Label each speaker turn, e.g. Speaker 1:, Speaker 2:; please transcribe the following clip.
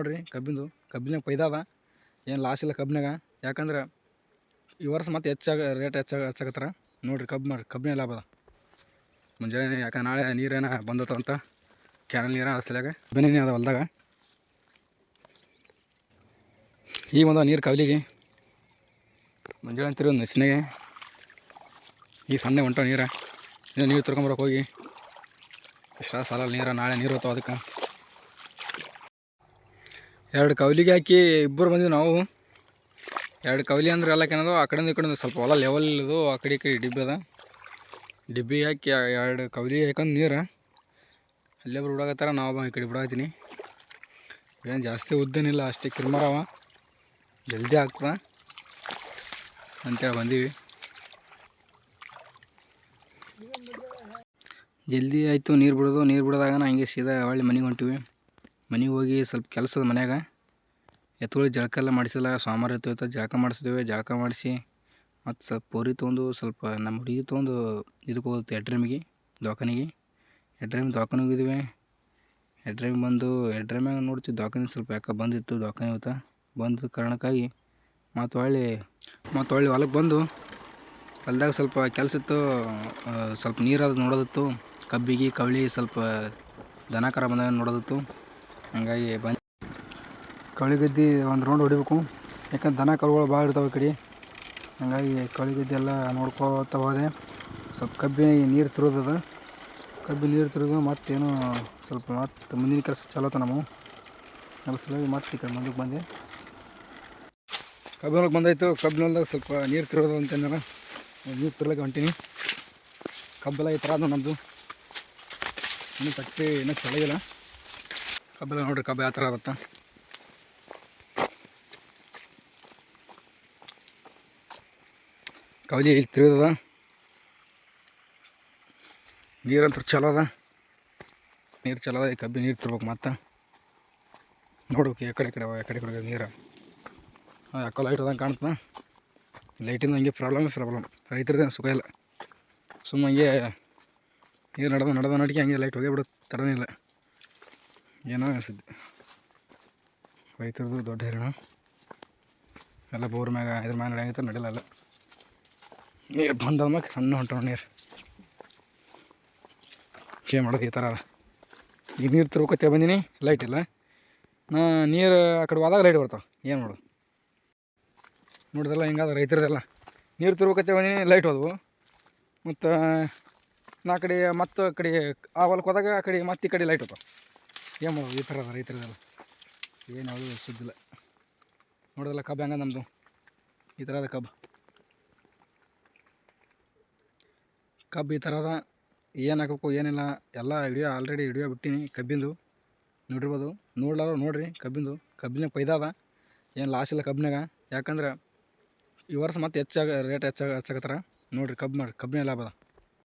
Speaker 1: ನೋಡಿರಿ, ಕಬ್ಬಿಂದು ಕಬ್ಬಿನಾಗ ಪೈದಾದ ಏನು ಲಾಸ್ ಇಲ್ಲ ಕಬ್ಬಿನಾಗ ಯಾಕಂದ್ರೆ ಈ ವರ್ಷ ಮತ್ತೆ ಹೆಚ್ಚಾಗ ರೇಟ್ ಹೆಚ್ಚಾಗ ಹೆಚ್ಚಾಗತ್ತಾರ. ನೋಡಿರಿ, ಕಬ್ಬು ಮಾಡಿ ಕಬ್ಬಿನ ಲಾಭ ಅದ. ಮುಂಜಾನೆ ಯಾಕೆ ನಾಳೆ ನೀರೇನ ಬಂದತ್ತ ಅಂತ ಕ್ಯಾನಲ್ ನೀರ ಸಲಿಯಾಗ ಕಬ್ಬಿನೇ ಅದ ಹೊಲ್ದಾಗ. ಈಗ ಒಂದು ನೀರು ಕವಲಿಗೆ. ಮುಂಜಾನೆ ತಿರುಗಿ ನಸಿನಾಗೆ ಈಗ ಸಣ್ಣ ಹೊಂಟ ನೀರ. ನೀವು ನೀರು ತಿರ್ಕೊಂಬರಕ್ಕೆ ಹೋಗಿ. ಇಷ್ಟ ಸಾಲ ನೀರ, ನಾಳೆ ನೀರು ಹೋಗ್ತಾವ ಅದಕ್ಕೆ. ಎರಡು ಕವಲಿಗೆ ಹಾಕಿ ಇಬ್ಬರು ಬಂದಿವಿ ನಾವು. ಎರಡು ಕವಲಿ ಅಂದ್ರೆ ಎಲ್ಲ ಏನದು, ಆ ಕಡೆಯಿಂದ ಈ ಕಡೆಯಿಂದ ಸ್ವಲ್ಪ ಹೊಲ ಲೆವೆಲ್ ಇದು ಆ ಕಡೆ ಈ ಕಡೆ ಡಿಬ್ಬಿ ಅದ. ಡಿಬ್ಬಿ ಹಾಕಿ ಎರಡು ಕವಲಿ ಹಾಕೊಂಡು ನೀರು. ಅಲ್ಲೇ ಬಿಡಾಕತ್ತಾರ ನಾವು ಈ ಕಡೆ ಬಿಡಾಕತ್ತೀನಿ ಏನು ಜಾಸ್ತಿ ಉದ್ದನಿಲ್ಲ, ಅಷ್ಟೇ ಕಿರ್ಮರವ ಜಲ್ದಿ ಹಾಕ್ಬಿಡ ಅಂತೇಳಿ ಬಂದೀವಿ. ಜಲ್ದಿ ಆಯಿತು, ನೀರು ಬಿಡೋದು, ನೀರು ಬಿಡೋದಾಗ ಹಂಗೆ ಸೀದಾ ಹೊಳ್ಳಿ ಮನೆಗೆ ಹೊಂಟಿವಿ. ಮನೆಗೆ ಹೋಗಿ ಸ್ವಲ್ಪ ಕೆಲಸದ ಮನ್ಯಾಗ ಎತ್ತುಗಳಿಗೆ ಜಳಕ ಎಲ್ಲ ಮಾಡಿಸಿಲ್ಲ ಸೋಮವಾರ ಇವತ್ತು ಜಳಕ ಮಾಡಿಸಿದ್ವಿ, ಜಳಕ ಮಾಡಿಸಿ ಮತ್ತು ಸ್ವಲ್ಪ ಪೂರಿ ತೊಗೊಂಡು ಸ್ವಲ್ಪ ನಮ್ಮ ಹುಡುಗಿ ತೊಗೊಂಡು ಇದಕ್ಕೆ ಹೋಗುತ್ತೆ ಎಡ್ರಮಿಗೆ ದವಾಖಾನಿಗೆ. ಎಡ್ರೆಮ್ ದವಾಖಾನಿಗೆ ಹೋಗಿದ್ವಿ. ಎಡ್ರೇಮ್ ಬಂದು ಎಡ್ರಮ್ಯಾಗ ನೋಡ್ತೀವಿ ದವಾಖಾನೆ ಸ್ವಲ್ಪ ಯಾಕೆ ಬಂದಿತ್ತು ದವಾಖಾನೆ ಹೋಗ್ತಾ ಬಂದ ಕಾರಣಕ್ಕಾಗಿ ಮತ್ತು ಹೊಳ್ಳಿ ಮತ್ತು ಹೊಳ್ಳಿ ಹೊಲಕ್ಕೆ ಬಂದು ಹೊಲ್ದಾಗ ಸ್ವಲ್ಪ ಕೆಲಸ ಇತ್ತು ಸ್ವಲ್ಪ ನೀರು ನೋಡೋದಿತ್ತು, ಕಬ್ಬಿಗೆ, ಕವಳಿ ಸ್ವಲ್ಪ ದನ ಕರ ಬಂದಾಗ ನೋಡೋದಿತ್ತು. ಹಂಗಾಗಿ ಬಂದು ಕಳಿಗದ್ದಿ ಗದ್ದೆ ಒಂದು ರೌಂಡ್ ಹೊಡಿಬೇಕು. ಯಾಕಂದ್ರೆ ದನ ಕರುಗಳು ಭಾಳ ಇರ್ತಾವೆ ಈ ಕಡೆ. ಹಂಗಾಗಿ ಕಳಿಗದ್ದಿ ಗದ್ದೆ ಎಲ್ಲ ನೋಡ್ಕೋತ ಹೋದೆ. ಸ್ವಲ್ಪ ಕಬ್ಬಿನ ನೀರು ತಿರೋದದ ಕಬ್ಬಿ ನೀರು ತಿರುದು ಮತ್ತೇನು ಸ್ವಲ್ಪ ಮತ್ತೆ ಮುಂದಿನ ಕೆಲಸ ಚಲೋತ ನಾವು ಸಲುವಾಗಿ ಮತ್ತೆ ಈ ಕಡೆ ಮುಂದಕ್ಕೆ ಬಂದೆ. ಕಬ್ಬಿನೊಳಗೆ ಬಂದಾಯ್ತು. ಕಬ್ಬಿನೊಳಗೆ ಸ್ವಲ್ಪ ನೀರು ತಿರೋದು ಅಂತಂದ್ರೆ. ನೀರು ತಿರ್ಲಕ್ಕೆ ಹೊಂಟೀನಿ. ಕಬ್ಬೆಲ್ಲ ಈ ಥರ ಅದ ನಮ್ಮದು ಇನ್ನೂ ಕಟ್ಟಿ ಇನ್ನೂ ಚೆನ್ನಾಗಿಲ್ಲ ಕಬ್ಬೆಲ್ಲ ನೋಡ್ರಿ ಕಬ್ಬು ಯಾವ ಥರ ಆದತ್ತ ಕವಲಿ ಇಲ್ಲಿ ತಿರುಗದ ನೀರಂತೂ ಚಲೋ ಅದ ನೀರು ಚಲೋ ಅದ ಈ ಕಬ್ಬಿ ನೀರು ತಿರ್ಬೇಕು ಮತ್ತೆ ನೋಡ್ಬೇಕು ಈ ಕಡೆ ಈ ಕಡೆ ಅವ, ಈ ಕಡೆ ಈ ಕಡೆ ನೀರು ಯಾಕೋ ಲೈಟ್ ಅದಂಗೆ ಕಾಣ್ತದ ಲೈಟಿಂದ ಹಂಗೆ ಪ್ರಾಬ್ಲಮ್ ಪ್ರಾಬ್ಲಮ್ ರೈತರದ್ದು ಸುಖ ಇಲ್ಲ ಸುಮ್ಮ ಹಂಗೆ ನೀರು ನಡೆದ ನಡೆದ ನಡಿಗೆ ಹಂಗೆ ಲೈಟ್ ಹೋಗೇ ಬಿಡುತ್ತೆ ತಡನಿಲ್ಲ ಏನೋ ಅನಿಸುತ್ತೆ. ರೈತರದು ದೊಡ್ಡ ಹೆರಣ. ಎಲ್ಲ ಬೋರ್ ಮ್ಯಾಗ, ಇದ್ರ ಮ್ಯಾಗ ನಡೆಯಂಗಿತ್ತು ನಡೆಯಲ್ಲ ನೀರು ಬಂದ ಸಣ್ಣ ಹೊಂಟವ ನೀರು. ಏನು ಮಾಡೋದು ಈ ಥರ ಈಗ ನೀರು ತಿರ್ಬೇಕತ್ತೆ ಬಂದೀನಿ ಲೈಟ್ ಇಲ್ಲ. ನಾ ನೀರು ಆ ಕಡೆ ಹೋದಾಗ ಲೈಟ್ ಬರ್ತಾವೆ. ಏನು ಮಾಡೋದು? ನೋಡಿದಲ್ಲ ಹಿಂಗಾದ ರೈತರದೆಲ್ಲ. ನೀರು ತಿರ್ಬೇಕತ್ತೆ ಬಂದೀನಿ ಲೈಟ್ ಹೋದವು. ಮತ್ತು ನಾ ಕಡೆ ಮತ್ತು ಕಡೆ ಆ ಹೊಲಕ್ಕೆ ಹೋದಾಗ ಆ ಕಡೆ ಮತ್ತೆ ಈ ಕಡೆ ಲೈಟ್ ಹೋಗ್ತಾವೆ ಏನು ಮಾಡೋದು ಈ ಥರ ಅದ ರೈತರದೆಲ್ಲ ಏನು ಯಾವುದೂ ಸುದ್ದಿಲ್ಲ. ನೋಡಿದಲ್ಲ ಕಬ್ಬು ಹೆಂಗ ನಮ್ಮದು ಈ ಥರ ಅದ ಕಬ್ಬು ಕಬ್ಬು ಈ ಥರ ಅದ. ಏನು ಹಾಕಬೇಕು, ಏನಿಲ್ಲ. ಎಲ್ಲ ಹಿಡಿಯೋ ಆಲ್ರೆಡಿ ಹಿಡಿಯೋ ಬಿಟ್ಟಿನಿ ಕಬ್ಬಿಂದು. ನೋಡಿರ್ಬೋದು. ನೋಡ್ಲಾರ ನೋಡ್ರಿ ಕಬ್ಬಿಂದು. ಕಬ್ಬಿನಾಗ ಪೈದಾದ ಏನು ಲಾಸ್ ಇಲ್ಲ ಕಬ್ಬಿನಾಗ ಯಾಕಂದ್ರೆ ಈ ವರ್ಷ ಮತ್ತೆ ಹೆಚ್ಚಾಗ ರೇಟ್ ಹೆಚ್ಚಾಗ, ಹೆಚ್ಚಾಗತ್ತಾರ. ನೋಡಿರಿ ಕಬ್ಬು ಮಾಡಿ, ಕಬ್ಬಿನ ಲಾಭ ಅದ.